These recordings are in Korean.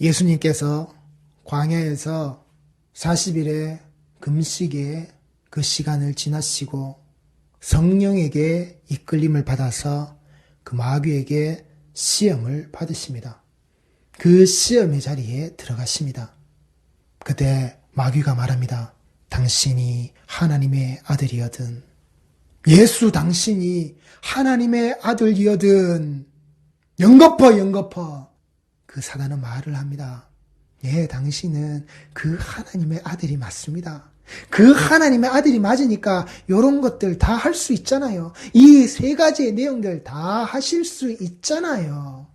예수님께서 광야에서 40일의 금식의 그 시간을 지나시고 성령에게 이끌림을 받아서 그 마귀에게 시험을 받으십니다. 그 시험의 자리에 들어가십니다. 그때 마귀가 말합니다. 당신이 하나님의 아들이거든. 예수 당신이 하나님의 아들이거든. 영거퍼 영거퍼. 그 사단은 말을 합니다. 예, 당신은 그 하나님의 아들이 맞습니다. 그 하나님의 아들이 맞으니까 이런 것들 다 할 수 있잖아요. 이 세 가지의 내용들 다 하실 수 있잖아요.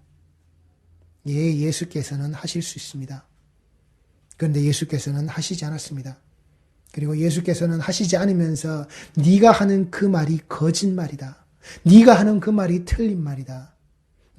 예, 예수께서는 하실 수 있습니다. 그런데 예수께서는 하시지 않았습니다. 그리고 예수께서는 하시지 않으면서 네가 하는 그 말이 거짓말이다. 네가 하는 그 말이 틀린 말이다.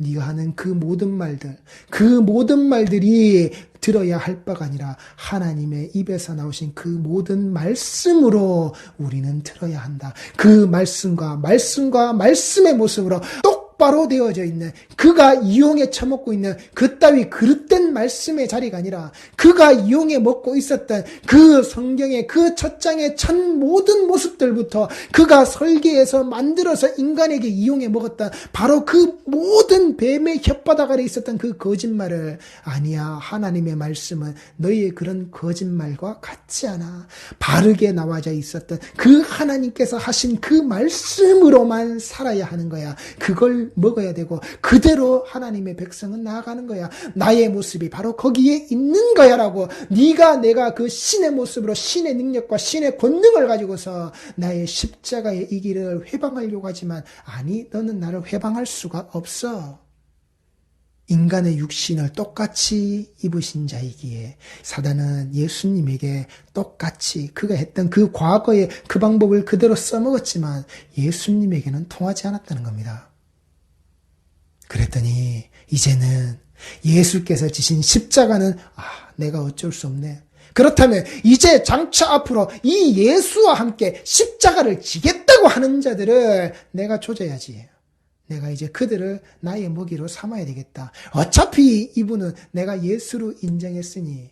네가 하는 그 모든 말들, 그 모든 말들이 들어야 할 바가 아니라 하나님의 입에서 나오신 그 모든 말씀으로 우리는 들어야 한다. 그 말씀과 말씀과 말씀의 모습으로 똑 똑바로 되어져 있는 그가 이용해 처먹고 있는 그 따위 그릇된 말씀의 자리가 아니라 그가 이용해 먹고 있었던 그 성경의 그 첫 장의 첫 모든 모습들부터 그가 설계해서 만들어서 인간에게 이용해 먹었던 바로 그 모든 뱀의 혓바닥 아래 있었던 그 거짓말을 아니야. 하나님의 말씀은 너희의 그런 거짓말과 같지 않아. 바르게 나와져 있었던 그 하나님께서 하신 그 말씀으로만 살아야 하는 거야. 그걸 먹어야 되고 그대로 하나님의 백성은 나아가는 거야. 나의 모습이 바로 거기에 있는 거야라고 네가 내가 그 신의 모습으로 신의 능력과 신의 권능을 가지고서 나의 십자가의 이 길을 회방하려고 하지만 아니 너는 나를 회방할 수가 없어. 인간의 육신을 똑같이 입으신 자이기에 사단은 예수님에게 똑같이 그가 했던 그 과거의 그 방법을 그대로 써먹었지만 예수님에게는 통하지 않았다는 겁니다. 그랬더니 이제는 예수께서 지신 십자가는 아, 내가 어쩔 수 없네. 그렇다면 이제 장차 앞으로 이 예수와 함께 십자가를 지겠다고 하는 자들을 내가 조져야지. 내가 이제 그들을 나의 먹이로 삼아야 되겠다. 어차피 이분은 내가 예수로 인정했으니.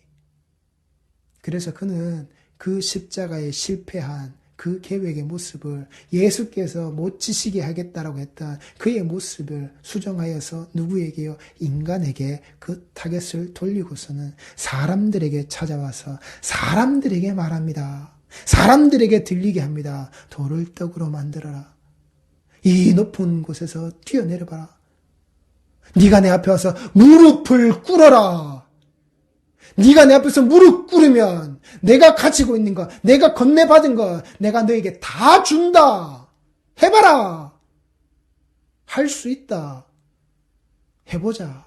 그래서 그는 그 십자가에 실패한 그 계획의 모습을 예수께서 못 지시게 하겠다라고 했던 그의 모습을 수정하여서 누구에게요? 인간에게 그 타겟을 돌리고서는 사람들에게 찾아와서 사람들에게 말합니다. 사람들에게 들리게 합니다. 돌을 떡으로 만들어라. 이 높은 곳에서 뛰어내려봐라. 네가 내 앞에 와서 무릎을 꿇어라. 네가 내 앞에서 무릎 꿇으면 내가 가지고 있는 거, 내가 건네받은 거, 내가 너에게 다 준다. 해봐라. 할 수 있다. 해보자.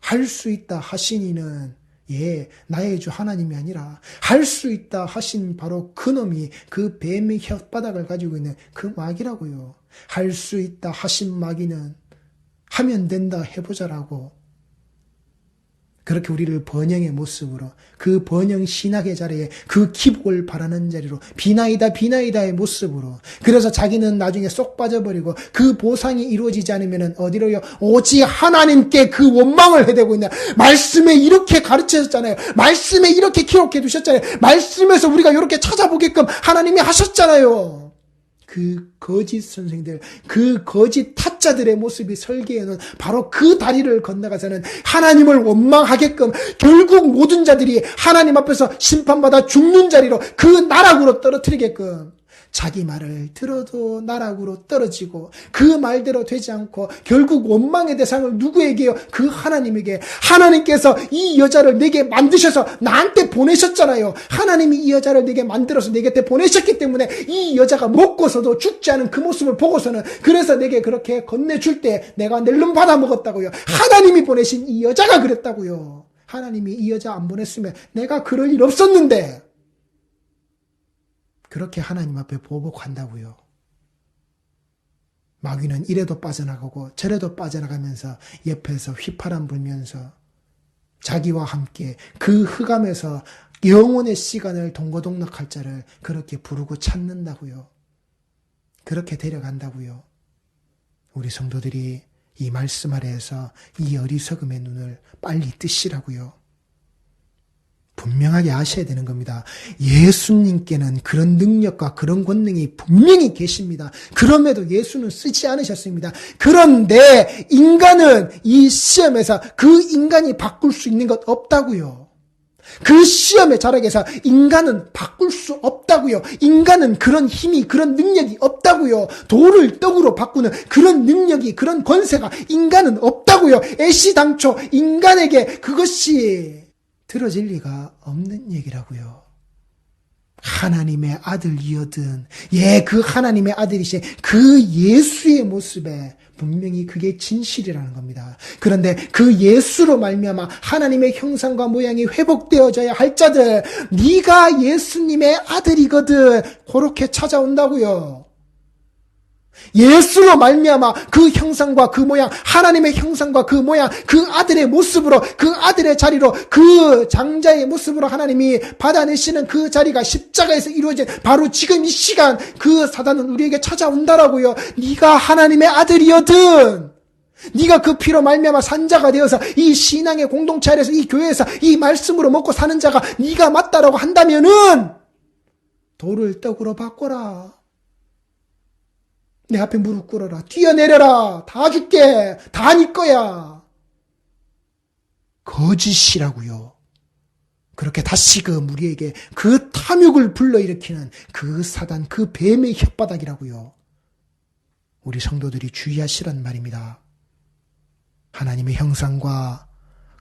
할 수 있다 하시니는 예, 나의 주 하나님이 아니라 할 수 있다 하신 바로 그놈이 그 뱀의 혓바닥을 가지고 있는 그 마귀라고요. 할 수 있다 하신 마귀는 하면 된다 해보자라고 그렇게 우리를 번영의 모습으로 그 번영 신학의 자리에 그 기복을 바라는 자리로 비나이다 비나이다의 모습으로 그래서 자기는 나중에 쏙 빠져버리고 그 보상이 이루어지지 않으면 어디로요? 오직 하나님께 그 원망을 해대고 있는 말씀에 이렇게 가르쳐졌잖아요. 말씀에 이렇게 기록해 두셨잖아요. 말씀에서 우리가 이렇게 찾아보게끔 하나님이 하셨잖아요 그 거짓 선생들, 그 거짓 타짜들의 모습이 설계에는 바로 그 다리를 건너가서는 하나님을 원망하게끔 결국 모든 자들이 하나님 앞에서 심판받아 죽는 자리로 그 나락으로 떨어뜨리게끔 자기 말을 들어도 나락으로 떨어지고 그 말대로 되지 않고 결국 원망의 대상을 누구에게요? 그 하나님에게 하나님께서 이 여자를 내게 만드셔서 나한테 보내셨잖아요. 하나님이 이 여자를 내게 만들어서 내 곁에 보내셨기 때문에 이 여자가 먹고서도 죽지 않은 그 모습을 보고서는 그래서 내게 그렇게 건네줄 때 내가 낼름 받아 먹었다고요. 하나님이 보내신 이 여자가 그랬다고요. 하나님이 이 여자 안 보냈으면 내가 그럴 일 없었는데 그렇게 하나님 앞에 보복한다고요. 마귀는 이래도 빠져나가고 저래도 빠져나가면서 옆에서 휘파람 불면서 자기와 함께 그 흑암에서 영혼의 시간을 동거동락할 자를 그렇게 부르고 찾는다고요. 그렇게 데려간다고요. 우리 성도들이 이 말씀 아래에서 이 어리석음의 눈을 빨리 뜨시라고요. 분명하게 아셔야 되는 겁니다. 예수님께는 그런 능력과 그런 권능이 분명히 계십니다. 그럼에도 예수는 쓰지 않으셨습니다. 그런데 인간은 이 시험에서 그 인간이 바꿀 수 있는 것 없다고요. 그 시험의 자락에서 인간은 바꿀 수 없다고요. 인간은 그런 힘이, 그런 능력이 없다고요. 돌을 떡으로 바꾸는 그런 능력이, 그런 권세가 인간은 없다고요. 애시당초 인간에게 그것이 들어질 리가 없는 얘기라고요. 하나님의 아들이어든, 예, 그 하나님의 아들이신 그 예수의 모습에 분명히 그게 진실이라는 겁니다. 그런데 그 예수로 말미암아 하나님의 형상과 모양이 회복되어져야 할 자들, 네가 예수님의 아들이거든. 그렇게 찾아온다고요. 예수로 말미암아 그 형상과 그 모양, 하나님의 형상과 그 모양, 그 아들의 모습으로, 그 아들의 자리로, 그 장자의 모습으로 하나님이 받아내시는 그 자리가 십자가에서 이루어진 바로 지금 이 시간 그 사단은 우리에게 찾아온다라고요. 네가 하나님의 아들이거든. 네가 그 피로 말미암아 산자가 되어서 이 신앙의 공동체 아래서 이 교회에서 이 말씀으로 먹고 사는 자가 네가 맞다라고 한다면은 돌을 떡으로 바꿔라. 내 앞에 무릎 꿇어라. 뛰어내려라. 다 줄게. 다 네 거야. 거짓이라고요. 그렇게 다시금 우리에게 그 탐욕을 불러일으키는 그 사단, 그 뱀의 혓바닥이라고요. 우리 성도들이 주의하시란 말입니다. 하나님의 형상과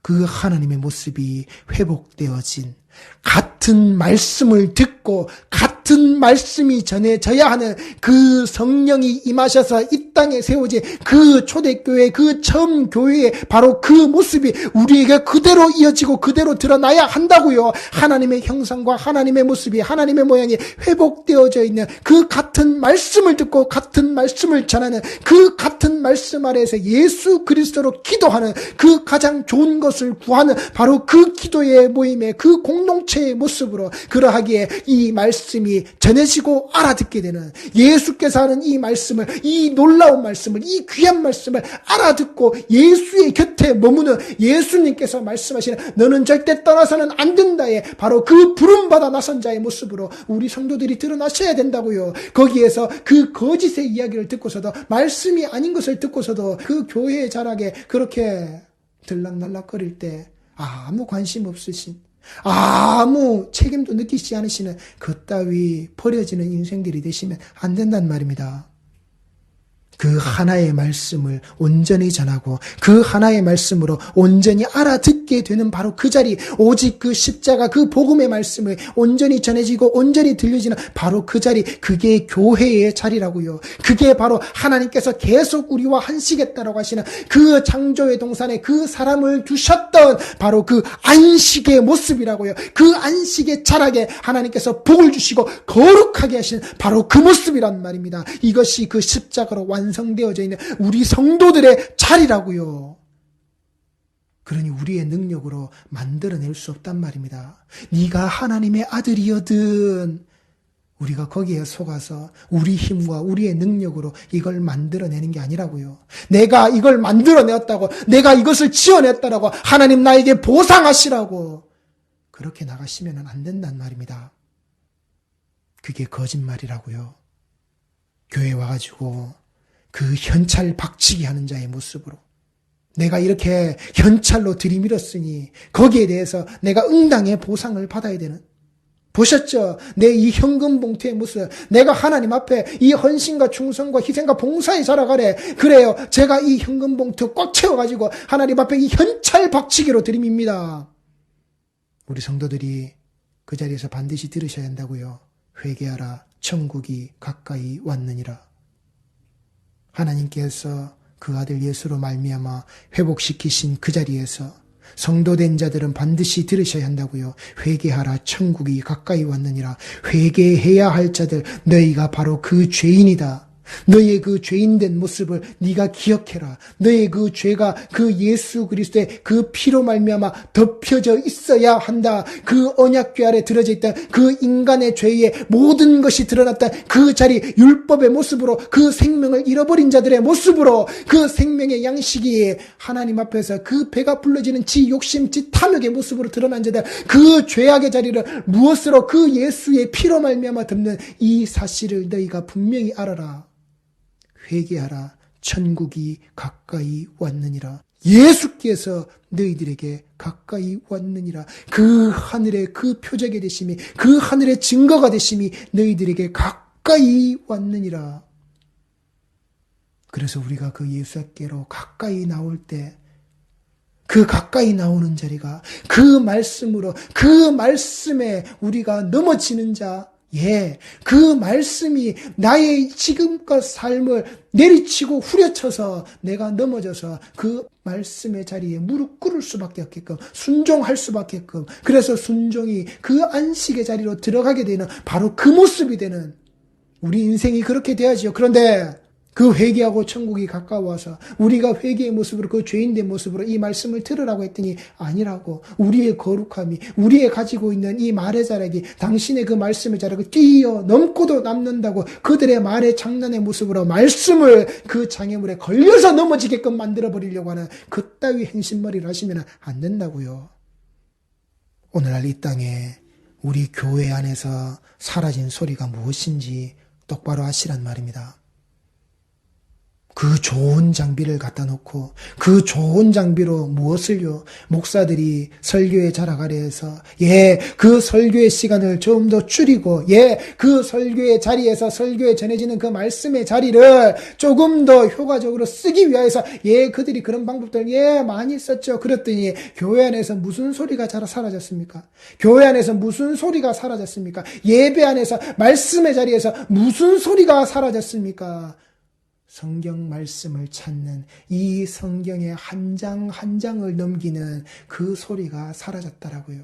그 하나님의 모습이 회복되어진 같은 말씀을 듣고 같은 말씀이 전해져야 하는 그 성령이 임하셔서 이 땅에 세워진 그 초대교회 그 처음 교회의 바로 그 모습이 우리에게 그대로 이어지고 그대로 드러나야 한다고요. 하나님의 형상과 하나님의 모습이 하나님의 모양이 회복되어져 있는 그 같은 말씀을 듣고 같은 말씀을 전하는 그 같은 말씀 아래에서 예수 그리스도로 기도하는 그 가장 좋은 것을 구하는 바로 그 기도의 모임의 그 공동체의 모습으로 그러하기에 이 말씀이 전해지고 알아듣게 되는 예수께서 하는 이 말씀을 이 놀라운 말씀을 이 귀한 말씀을 알아듣고 예수의 곁에 머무는 예수님께서 말씀하시는 너는 절대 떠나서는 안 된다의 바로 그 부름받아 나선 자의 모습으로 우리 성도들이 드러나셔야 된다고요. 거기 에서 그 거짓의 이야기를 듣고서도 말씀이 아닌 것을 듣고서도 그 교회의 자락에 그렇게 들락날락거릴 때 아무 관심 없으신 아무 책임도 느끼지 않으시는 그따위 버려지는 인생들이 되시면 안 된단 말입니다. 그 하나의 말씀을 온전히 전하고 그 하나의 말씀으로 온전히 알아듣게 되는 바로 그 자리 오직 그 십자가 그 복음의 말씀을 온전히 전해지고 온전히 들려지는 바로 그 자리 그게 교회의 자리라고요. 그게 바로 하나님께서 계속 우리와 한시겠다라고 하시는 그 창조의 동산에 그 사람을 두셨던 바로 그 안식의 모습이라고요. 그 안식의 자락에 하나님께서 복을 주시고 거룩하게 하시는 바로 그 모습이란 말입니다. 이것이 그 십자가로 완 완성되어져 있는 우리 성도들의 자리라고요. 그러니 우리의 능력으로 만들어낼 수 없단 말입니다. 네가 하나님의 아들이거든. 우리가 거기에 속아서 우리 힘과 우리의 능력으로 이걸 만들어내는 게 아니라고요. 내가 이걸 만들어내었다고, 내가 이것을 지어냈다라고 하나님 나에게 보상하시라고 그렇게 나가시면 안 된단 말입니다. 그게 거짓말이라고요. 교회 와가지고 그 현찰 박치기 하는 자의 모습으로 내가 이렇게 현찰로 들이밀었으니 거기에 대해서 내가 응당의 보상을 받아야 되는 보셨죠? 내 이 현금 봉투의 모습. 내가 하나님 앞에 이 헌신과 충성과 희생과 봉사에 살아가래. 그래요. 제가 이 현금 봉투 꽉 채워가지고 하나님 앞에 이 현찰 박치기로 드림입니다. 우리 성도들이 그 자리에서 반드시 들으셔야 한다고요. 회개하라. 천국이 가까이 왔느니라. 하나님께서 그 아들 예수로 말미암아 회복시키신 그 자리에서 성도된 자들은 반드시 들으셔야 한다고요. 회개하라 천국이 가까이 왔느니라. 회개해야 할 자들 너희가 바로 그 죄인이다. 너의 그 죄인된 모습을 네가 기억해라. 너의 그 죄가 그 예수 그리스도의 그 피로 말미암아 덮여져 있어야 한다. 그 언약궤 아래 들어져 있던 그 인간의 죄의 모든 것이 드러났던 그 자리 율법의 모습으로 그 생명을 잃어버린 자들의 모습으로 그 생명의 양식이 하나님 앞에서 그 배가 불러지는 지 욕심 지 탐욕의 모습으로 드러난 자들 그 죄악의 자리를 무엇으로 그 예수의 피로 말미암아 덮는 이 사실을 너희가 분명히 알아라. 회개하라. 천국이 가까이 왔느니라. 예수께서 너희들에게 가까이 왔느니라. 그 하늘의 그 표적이 되심이, 그 하늘의 증거가 되심이 너희들에게 가까이 왔느니라. 그래서 우리가 그 예수께로 가까이 나올 때, 그 가까이 나오는 자리가 그 말씀으로, 그 말씀에 우리가 넘어지는 자, 예, 그 말씀이 나의 지금껏 삶을 내리치고 후려쳐서 내가 넘어져서 그 말씀의 자리에 무릎 꿇을 수밖에 없게끔 순종할 수밖에 없게끔 그래서 순종이 그 안식의 자리로 들어가게 되는 바로 그 모습이 되는 우리 인생이 그렇게 돼야지요. 그런데 그 회개하고 천국이 가까워서 우리가 회개의 모습으로 그 죄인된 모습으로 이 말씀을 들으라고 했더니 아니라고 우리의 거룩함이 우리의 가지고 있는 이 말의 자락이 당신의 그 말씀의 자락을 뛰어 넘고도 남는다고 그들의 말의 장난의 모습으로 말씀을 그 장애물에 걸려서 넘어지게끔 만들어 버리려고 하는 그따위 행신머리를 하시면 안 된다고요. 오늘날 이 땅에 우리 교회 안에서 사라진 소리가 무엇인지 똑바로 하시란 말입니다. 그 좋은 장비를 갖다 놓고 그 좋은 장비로 무엇을요? 목사들이 설교의 자락 아래에서 예, 그 설교의 시간을 좀 더 줄이고 예, 그 설교의 자리에서 설교에 전해지는 그 말씀의 자리를 조금 더 효과적으로 쓰기 위해서 예, 그들이 그런 방법들 예, 많이 썼죠. 그랬더니 교회 안에서 무슨 소리가 잘 사라졌습니까? 교회 안에서 무슨 소리가 사라졌습니까? 예배 안에서 말씀의 자리에서 무슨 소리가 사라졌습니까? 성경 말씀을 찾는 이 성경의 한장한 장을 넘기는 그 소리가 사라졌다라고요.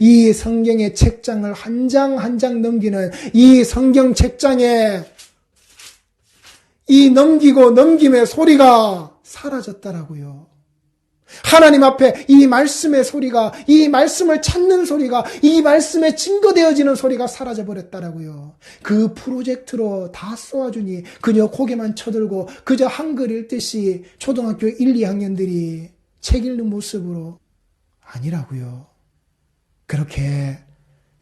이 성경의 책장을 한 장 한 장 넘기는 이 성경 책장에 이 넘기고 넘김의 소리가 사라졌다라고요. 하나님 앞에 이 말씀의 소리가, 이 말씀을 찾는 소리가, 이 말씀에 증거되어지는 소리가 사라져 버렸다라고요. 그 프로젝트로 다 쏘아주니 그저 고개만 쳐들고 그저 한글 읽듯이 초등학교 1, 2학년들이 책 읽는 모습으로 아니라고요. 그렇게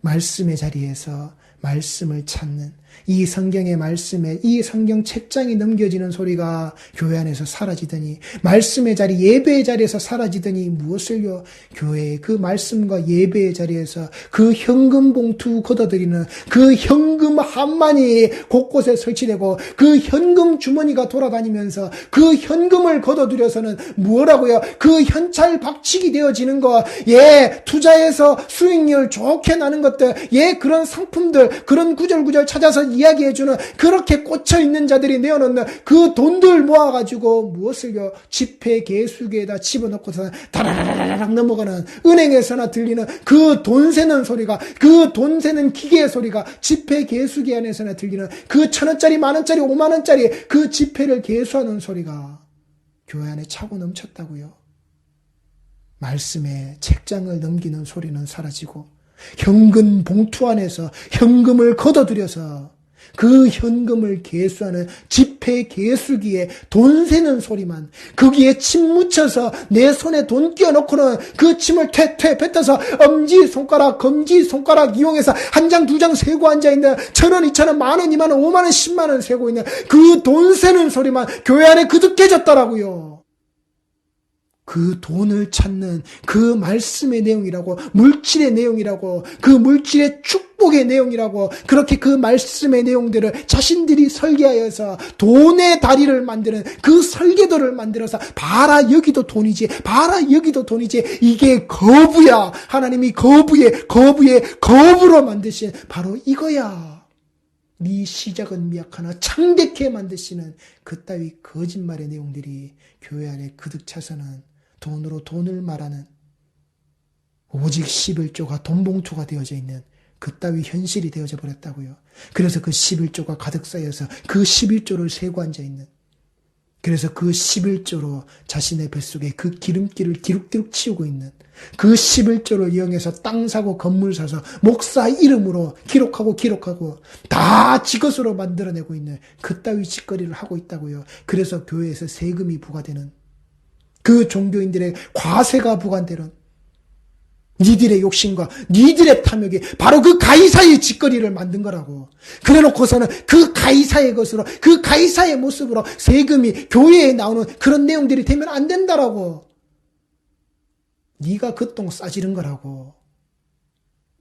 말씀의 자리에서 말씀을 찾는 이 성경의 말씀에 이 성경 책장이 넘겨지는 소리가 교회 안에서 사라지더니 말씀의 자리 예배의 자리에서 사라지더니 무엇을요? 교회의 그 말씀과 예배의 자리에서 그 현금 봉투 걷어들이는 그 현금 한만이 곳곳에 설치되고 그 현금 주머니가 돌아다니면서 그 현금을 걷어들여서는 뭐라고요? 그 현찰 박치기 되어지는 거, 예, 투자해서 수익률 좋게 나는 것들, 예, 그런 상품들, 그런 구절구절 찾아서 이야기해주는 그렇게 꽂혀있는 자들이 내어놓는 그 돈들 모아가지고 무엇을요? 지폐 개수기에다 집어넣고서 다라라라락 넘어가는 은행에서나 들리는 그 돈 세는 소리가 그 돈 세는 기계의 소리가 지폐 개수기 안에서나 들리는 그 천원짜리 만원짜리 오만원짜리 그 지폐를 개수하는 소리가 교회 안에 차고 넘쳤다고요. 말씀에 책장을 넘기는 소리는 사라지고 현금 봉투 안에서 현금을 걷어들여서 그 현금을 계수하는 지폐 계수기에 돈 세는 소리만 거기에 침 묻혀서 내 손에 돈 끼워놓고는 그 침을 퇴퇴 뱉어서 엄지 손가락 검지 손가락 이용해서 한 장 두 장 세고 앉아있는 천원 이천원 만원 이만원 오만원 십만원 세고 있는 그 돈 세는 소리만 교회 안에 그득해졌더라고요. 그 돈을 찾는 그 말씀의 내용이라고, 물질의 내용이라고, 그 물질의 축복의 내용이라고, 그렇게 그 말씀의 내용들을 자신들이 설계하여서 돈의 다리를 만드는 그 설계도를 만들어서, 봐라, 여기도 돈이지, 봐라, 여기도 돈이지, 이게 거부야. 하나님이 거부의, 거부의, 거부로 만드신 바로 이거야. 네 시작은 미약하나 창대케 만드시는 그 따위 거짓말의 내용들이 교회 안에 그득 차서는 돈으로 돈을 말하는 오직 11조가 돈봉투가 되어져 있는 그따위 현실이 되어져 버렸다고요. 그래서 그 11조가 가득 쌓여서 그 11조를 세고 앉아 있는 그래서 그 11조로 자신의 뱃속에 그 기름기를 디룩디룩 치우고 있는 그 11조를 이용해서 땅 사고 건물 사서 목사 이름으로 기록하고 기록하고 다 지것으로 만들어내고 있는 그따위 짓거리를 하고 있다고요. 그래서 교회에서 세금이 부과되는 그 종교인들의 과세가 부과되는 니들의 욕심과 니들의 탐욕이 바로 그 가이사의 짓거리를 만든 거라고. 그래 놓고서는 그 가이사의 것으로, 그 가이사의 모습으로 세금이 교회에 나오는 그런 내용들이 되면 안 된다라고. 네가 그 똥 싸지른 거라고.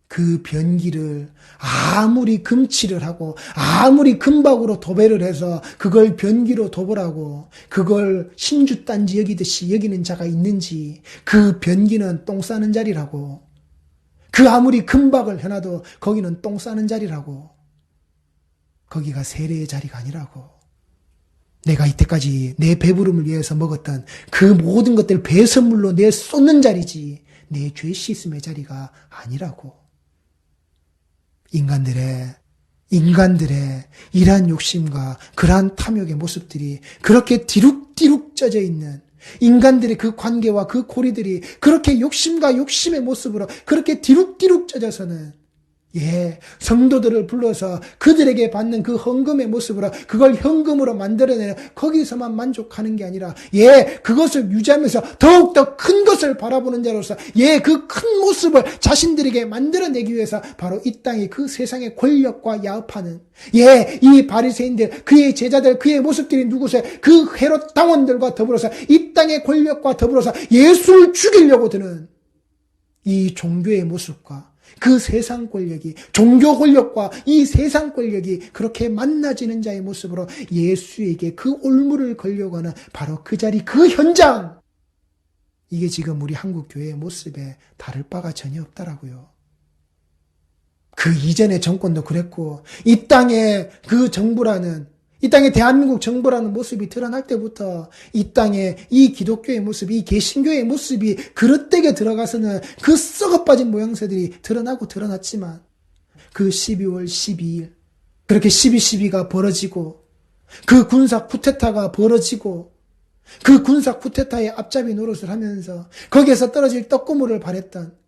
그 변기를 아무리 금치를 하고 아무리 금박으로 도배를 해서 그걸 변기로 도보라고 그걸 신주단지 여기듯이 여기는 자가 있는지 그 변기는 똥 싸는 자리라고. 그 아무리 금박을 해놔도 거기는 똥 싸는 자리라고. 거기가 세례의 자리가 아니라고. 내가 이때까지 내 배부름을 위해서 먹었던 그 모든 것들 배선물로 내 쏟는 자리지 내 죄 씻음의 자리가 아니라고 인간들의 인간들의 이러한 욕심과 그러한 탐욕의 모습들이 그렇게 디룩디룩 쪄져 있는 인간들의 그 관계와 그 고리들이 그렇게 욕심과 욕심의 모습으로 그렇게 디룩디룩 쪄져서는 예, 성도들을 불러서 그들에게 받는 그 헌금의 모습으로 그걸 현금으로 만들어내는 거기서만 만족하는 게 아니라 예, 그것을 유지하면서 더욱더 큰 것을 바라보는 자로서 예, 그 큰 모습을 자신들에게 만들어내기 위해서 바로 이 땅의 그 세상의 권력과 야합하는 예, 이 바리새인들, 그의 제자들, 그의 모습들이 누구세? 그 헤롯 당원들과 더불어서 이 땅의 권력과 더불어서 예수를 죽이려고 드는 이 종교의 모습과 그 세상 권력이 종교 권력과 이 세상 권력이 그렇게 만나지는 자의 모습으로 예수에게 그 올무를 걸려고 하는 바로 그 자리 그 현장 이게 지금 우리 한국 교회의 모습에 다를 바가 전혀 없다라고요. 그 이전의 정권도 그랬고 이 땅에 그 정부라는 이 땅에 대한민국 정부라는 모습이 드러날 때부터 이 땅에 이 기독교의 모습, 이 개신교의 모습이 그릇되게 들어가서는 그 썩어 빠진 모양새들이 드러나고 드러났지만 그 12월 12일 그렇게 12.12가 벌어지고 그 군사 쿠데타가 벌어지고 그 군사 쿠데타의 앞잡이 노릇을 하면서 거기에서 떨어질 떡고물을 바랬던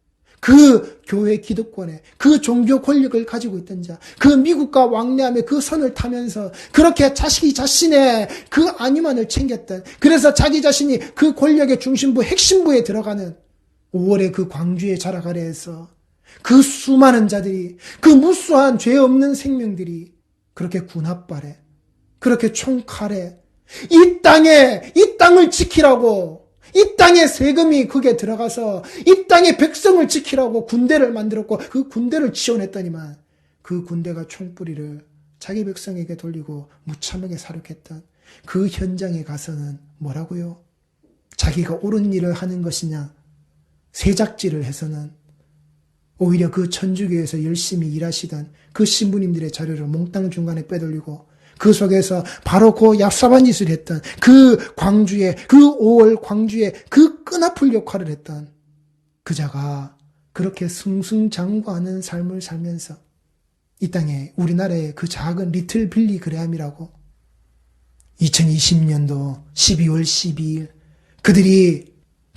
그 교회 기득권에 그 종교 권력을 가지고 있던 자, 그 미국과 왕래함의 그 선을 타면서 그렇게 자식이 자신의 그 안위만을 챙겼던 그래서 자기 자신이 그 권력의 중심부 핵심부에 들어가는 5월의 그 광주의 자락 아래에서 그 수많은 자들이 그 무수한 죄 없는 생명들이 그렇게 군합발에 그렇게 총칼에 이 땅에 이 땅을 지키라고 이 땅에 세금이 그게 들어가서 이 땅의 백성을 지키라고 군대를 만들었고 그 군대를 지원했더니만 그 군대가 총뿌리를 자기 백성에게 돌리고 무참하게 사륙했던 그 현장에 가서는 뭐라고요? 자기가 옳은 일을 하는 것이냐? 세작질을 해서는 오히려 그 천주교에서 열심히 일하시던 그 신부님들의 자료를 몽땅 중간에 빼돌리고 그 속에서 바로 그 얍삽한 짓을 했던 그 광주의 그 5월 광주의 그 끈아풀 역할을 했던 그자가 그렇게 승승장구하는 삶을 살면서 이 땅에 우리나라의 그 작은 리틀 빌리 그레함이라고 2020년도 12월 12일 그들이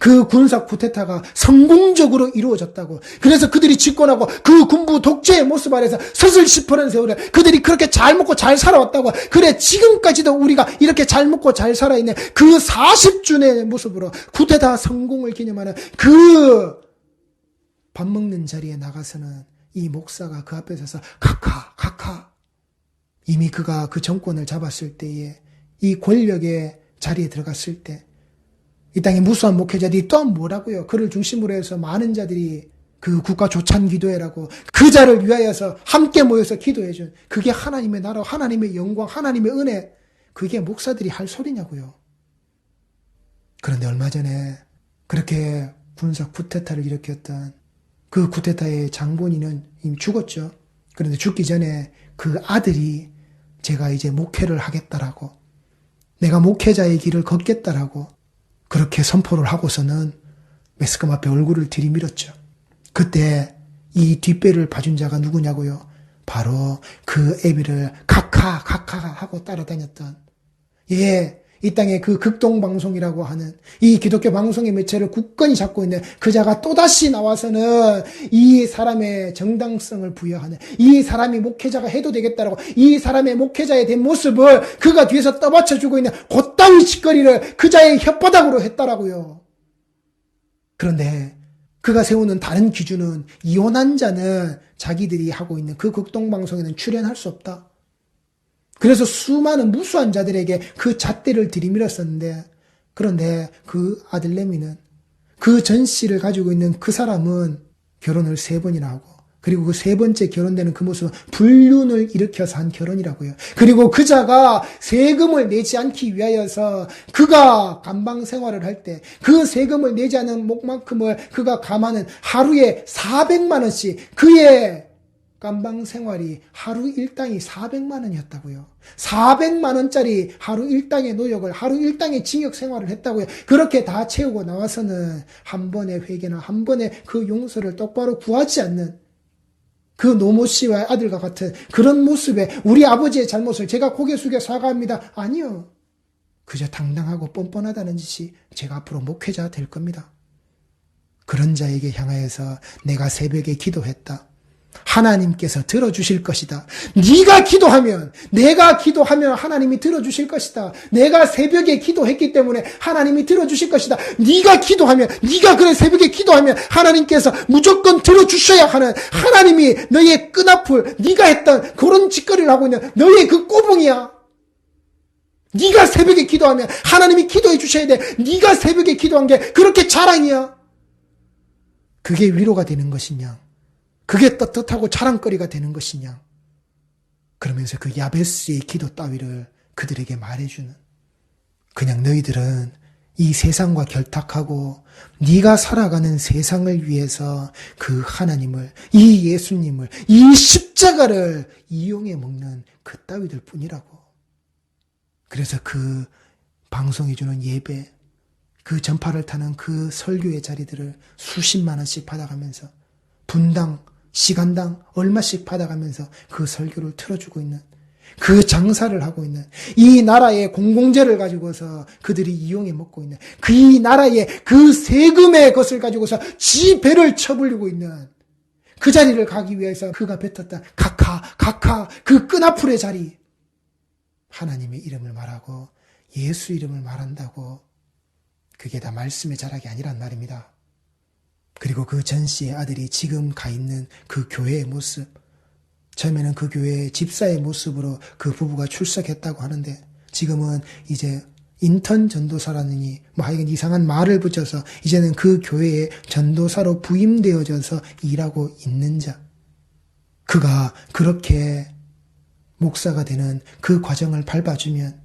그 군사 쿠데타가 성공적으로 이루어졌다고. 그래서 그들이 집권하고 그 군부 독재의 모습 아래서 서슬 싶어는 세월에 그들이 그렇게 잘 먹고 잘 살아왔다고. 그래, 지금까지도 우리가 이렇게 잘 먹고 잘 살아있는 그 40주년의 모습으로 쿠데타 성공을 기념하는 그 밥 먹는 자리에 나가서는 이 목사가 그 앞에 서서 카카, 카카. 이미 그가 그 정권을 잡았을 때에 이 권력의 자리에 들어갔을 때 이 땅에 무수한 목회자들이 또 뭐라고요? 그를 중심으로 해서 많은 자들이 그 국가 조찬 기도회라고 그 자를 위하여서 함께 모여서 기도해 준 그게 하나님의 나라, 하나님의 영광, 하나님의 은혜 그게 목사들이 할 소리냐고요. 그런데 얼마 전에 그렇게 군사 쿠데타를 일으켰던 그 쿠데타의 장본인은 이미 죽었죠. 그런데 죽기 전에 그 아들이 제가 이제 목회를 하겠다라고 내가 목회자의 길을 걷겠다라고 그렇게 선포를 하고서는 매스컴 앞에 얼굴을 들이밀었죠. 그때 이 뒷배를 봐준 자가 누구냐고요? 바로 그 애비를 각하 각하 하고 따라다녔던 예, 이 땅의 그 극동방송이라고 하는 이 기독교 방송의 매체를 굳건히 잡고 있는 그 자가 또다시 나와서는 이 사람의 정당성을 부여하는 이 사람이 목회자가 해도 되겠다라고 이 사람의 목회자의 된 모습을 그가 뒤에서 떠받쳐주고 있는 곧따위 짓거리를 그 자의 혓바닥으로 했다라고요. 그런데 그가 세우는 다른 기준은 이혼한 자는 자기들이 하고 있는 그 극동방송에는 출연할 수 없다. 그래서 수많은 무수한 자들에게 그 잣대를 들이밀었었는데 그런데 그 아들 레미는 그 전 씨를 가지고 있는 그 사람은 결혼을 세 번이나 하고 그리고 그 세 번째 결혼되는 그 모습은 불륜을 일으켜서 한 결혼이라고요. 그리고 그자가 세금을 내지 않기 위하여서 그가 감방 생활을 할 때 그 세금을 내지 않은 목만큼을 그가 감하는 하루에 400만 원씩 그의 감방 생활이 하루 일당이 400만 원이었다고요. 400만 원짜리 하루 일당의 노역을 하루 일당의 징역 생활을 했다고요. 그렇게 다 채우고 나와서는 한 번의 회개나 한 번의 그 용서를 똑바로 구하지 않는 그 노모 씨와 아들과 같은 그런 모습에 우리 아버지의 잘못을 제가 고개 숙여 사과합니다. 아니요. 그저 당당하고 뻔뻔하다는 짓이 제가 앞으로 목회자 될 겁니다. 그런 자에게 향하여서 내가 새벽에 기도했다. 하나님께서 들어주실 것이다. 네가 기도하면 내가 기도하면 하나님이 들어주실 것이다. 내가 새벽에 기도했기 때문에 하나님이 들어주실 것이다. 네가 기도하면 네가 그래 새벽에 기도하면 하나님께서 무조건 들어주셔야 하는 하나님이 너의 끈앞을 네가 했던 그런 짓거리를 하고 있는 너의 그 꼬붕이야. 네가 새벽에 기도하면 하나님이 기도해 주셔야 돼. 네가 새벽에 기도한 게 그렇게 자랑이야. 그게 위로가 되는 것이냐? 그게 떳떳하고 자랑거리가 되는 것이냐? 그러면서 그 야베스의 기도 따위를 그들에게 말해주는 그냥 너희들은 이 세상과 결탁하고 네가 살아가는 세상을 위해서 그 하나님을 이 예수님을 이 십자가를 이용해 먹는 그 따위들 뿐이라고. 그래서 그 방송해주는 예배, 그 전파를 타는 그 설교의 자리들을 수십만 원씩 받아가면서 분당 시간당 얼마씩 받아가면서 그 설교를 틀어주고 있는 그 장사를 하고 있는 이 나라의 공공재를 가지고서 그들이 이용해 먹고 있는 그 이 나라의 그 세금의 것을 가지고서 지 배를 쳐불리고 있는 그 자리를 가기 위해서 그가 뱉었다 각하 각하 그 끈앞풀의 자리 하나님의 이름을 말하고 예수 이름을 말한다고 그게 다 말씀의 자락이 아니란 말입니다. 그리고 그 전 씨의 아들이 지금 가 있는 그 교회의 모습, 처음에는 그 교회의 집사의 모습으로 그 부부가 출석했다고 하는데 지금은 이제 인턴 전도사라느니 뭐 하여간 이상한 말을 붙여서 이제는 그 교회의 전도사로 부임되어져서 일하고 있는 자. 그가 그렇게 목사가 되는 그 과정을 밟아주면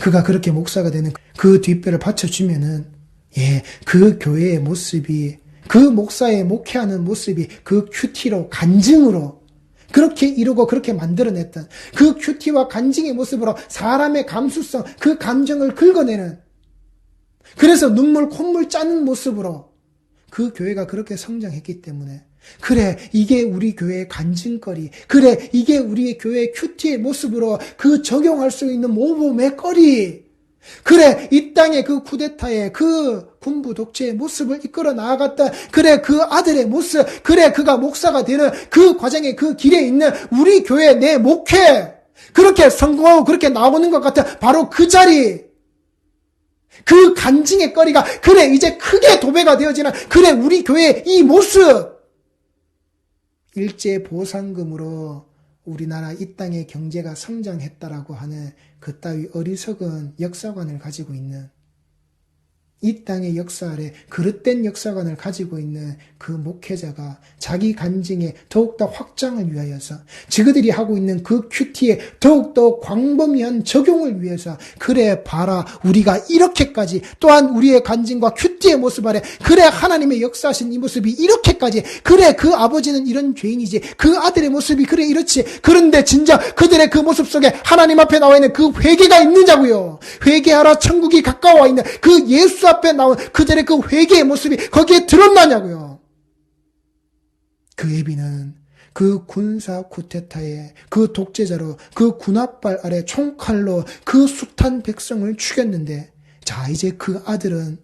그가 그렇게 목사가 되는 그 뒷배를 받쳐주면은 예, 그 교회의 모습이 그 목사의 목회하는 모습이 그 큐티로 간증으로 그렇게 이루고 그렇게 만들어냈던 그 큐티와 간증의 모습으로 사람의 감수성, 그 감정을 긁어내는 그래서 눈물 콧물 짜는 모습으로 그 교회가 그렇게 성장했기 때문에 그래 이게 우리 교회의 간증거리 그래 이게 우리 교회의 큐티의 모습으로 그 적용할 수 있는 모범의 거리 그래 이 땅의 그 쿠데타의 그 군부 독재의 모습을 이끌어 나아갔다. 그래 그 아들의 모습, 그래 그가 목사가 되는 그 과정의 그 길에 있는 우리 교회 내 목회 그렇게 성공하고 그렇게 나오는 것 같아. 바로 그 자리. 그 간증의 거리가 그래 이제 크게 도배가 되어지는 그래 우리 교회의 이 모습 일제 보상금으로 우리나라 이 땅의 경제가 성장했다라고 하는 그 따위 어리석은 역사관을 가지고 있는 이 땅의 역사 아래 그릇된 역사관을 가지고 있는 그 목회자가 자기 간증의 더욱더 확장을 위하여서 저그들이 하고 있는 그 큐티에 더욱더 광범위한 적용을 위해서 그래 봐라 우리가 이렇게까지 또한 우리의 간증과 큐티의 모습 아래 그래 하나님의 역사하신 이 모습이 이렇게까지 그래 그 아버지는 이런 죄인이지 그 아들의 모습이 그래 이렇지 그런데 진짜 그들의 그 모습 속에 하나님 앞에 나와 있는 그 회개가 있느냐고요? 회개하라 천국이 가까워 있는 그 예수 앞에 나온 그들의 그 회개의 모습이 거기에 드러나냐고요. 그 애비는 그 군사 쿠데타에 그 독재자로 그 군합발 아래 총칼로 그 숱한 백성을 죽였는데 자 이제 그 아들은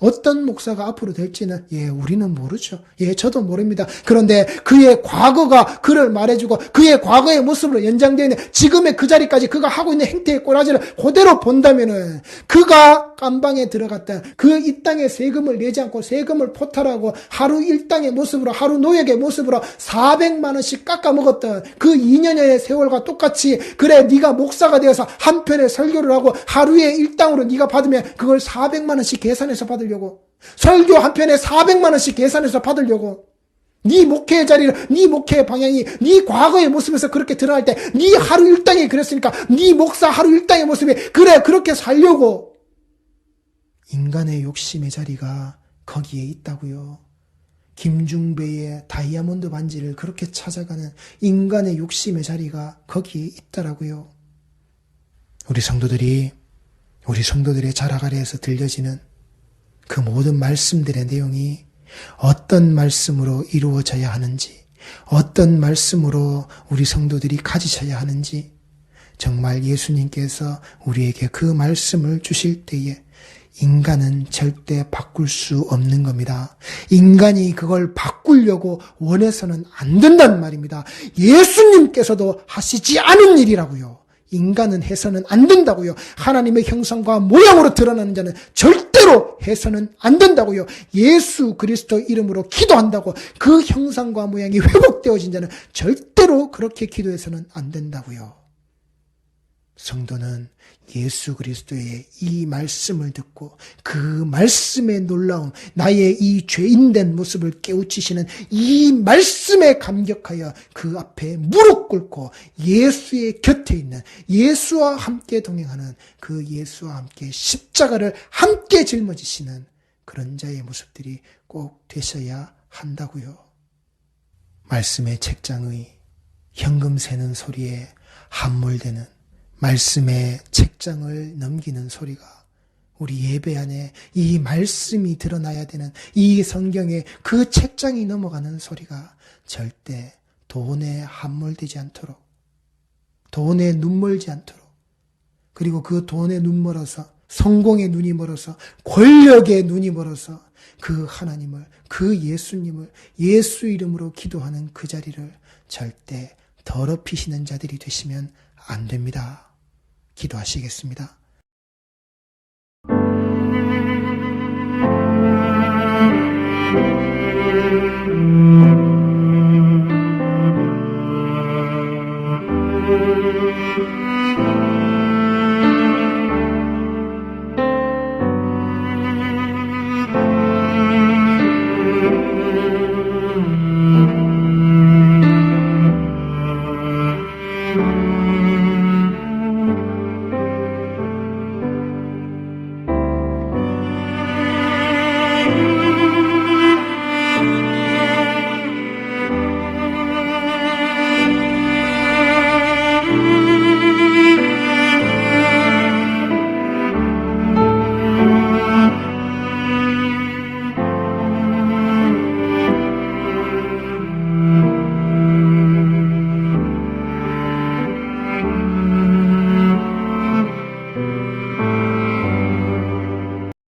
어떤 목사가 앞으로 될지는 예 우리는 모르죠. 예 저도 모릅니다. 그런데 그의 과거가 그를 말해주고 그의 과거의 모습으로 연장되는 지금의 그 자리까지 그가 하고 있는 행태의 꼬라지를 그대로 본다면은 그가 깜방에 들어갔다 그 이 땅에 세금을 내지 않고 세금을 포탈하고 하루 일당의 모습으로 하루 노역의 모습으로 400만 원씩 깎아 먹었던 그 2년여의 세월과 똑같이 그래 네가 목사가 되어서 한편에 설교를 하고 하루에 일당으로 네가 받으면 그걸 400만 원씩 계산해서 받으려 고 설교 한 편에 400만 원씩 계산해서 받으려고 네 목회의 자리를 네 목회의 방향이 네 과거의 모습에서 그렇게 드러날 때 네 하루 일당이 그랬으니까 네 목사 하루 일당의 모습이 그래 그렇게 살려고 인간의 욕심의 자리가 거기에 있다고요. 김중배의 다이아몬드 반지를 그렇게 찾아가는 인간의 욕심의 자리가 거기에 있더라고요. 우리 성도들이 우리 성도들의 자락 아래에서 들려지는 그 모든 말씀들의 내용이 어떤 말씀으로 이루어져야 하는지, 어떤 말씀으로 우리 성도들이 가지셔야 하는지, 정말 예수님께서 우리에게 그 말씀을 주실 때에 인간은 절대 바꿀 수 없는 겁니다. 인간이 그걸 바꾸려고 원해서는 안 된단 말입니다. 예수님께서도 하시지 않은 일이라고요. 인간은 해서는 안 된다고요. 하나님의 형상과 모양으로 드러나는 자는 절대로 해서는 안 된다고요. 예수 그리스도 이름으로 기도한다고 그 형상과 모양이 회복되어진 자는 절대로 그렇게 기도해서는 안 된다고요. 성도는 예수 그리스도의 이 말씀을 듣고 그 말씀의 놀라움, 나의 이 죄인된 모습을 깨우치시는 이 말씀에 감격하여 그 앞에 무릎 꿇고 예수의 곁에 있는 예수와 함께 동행하는 그 예수와 함께 십자가를 함께 짊어지시는 그런 자의 모습들이 꼭 되셔야 한다고요. 말씀의 책장의 현금 세는 소리에 함몰되는 말씀의 책장을 넘기는 소리가 우리 예배 안에 이 말씀이 드러나야 되는 이 성경에 그 책장이 넘어가는 소리가 절대 돈에 함몰되지 않도록 돈에 눈멀지 않도록 그리고 그 돈에 눈 멀어서 성공의 눈이 멀어서 권력의 눈이 멀어서 그 하나님을 그 예수님을 예수 이름으로 기도하는 그 자리를 절대 더럽히시는 자들이 되시면 안 됩니다. 기도하시겠습니다.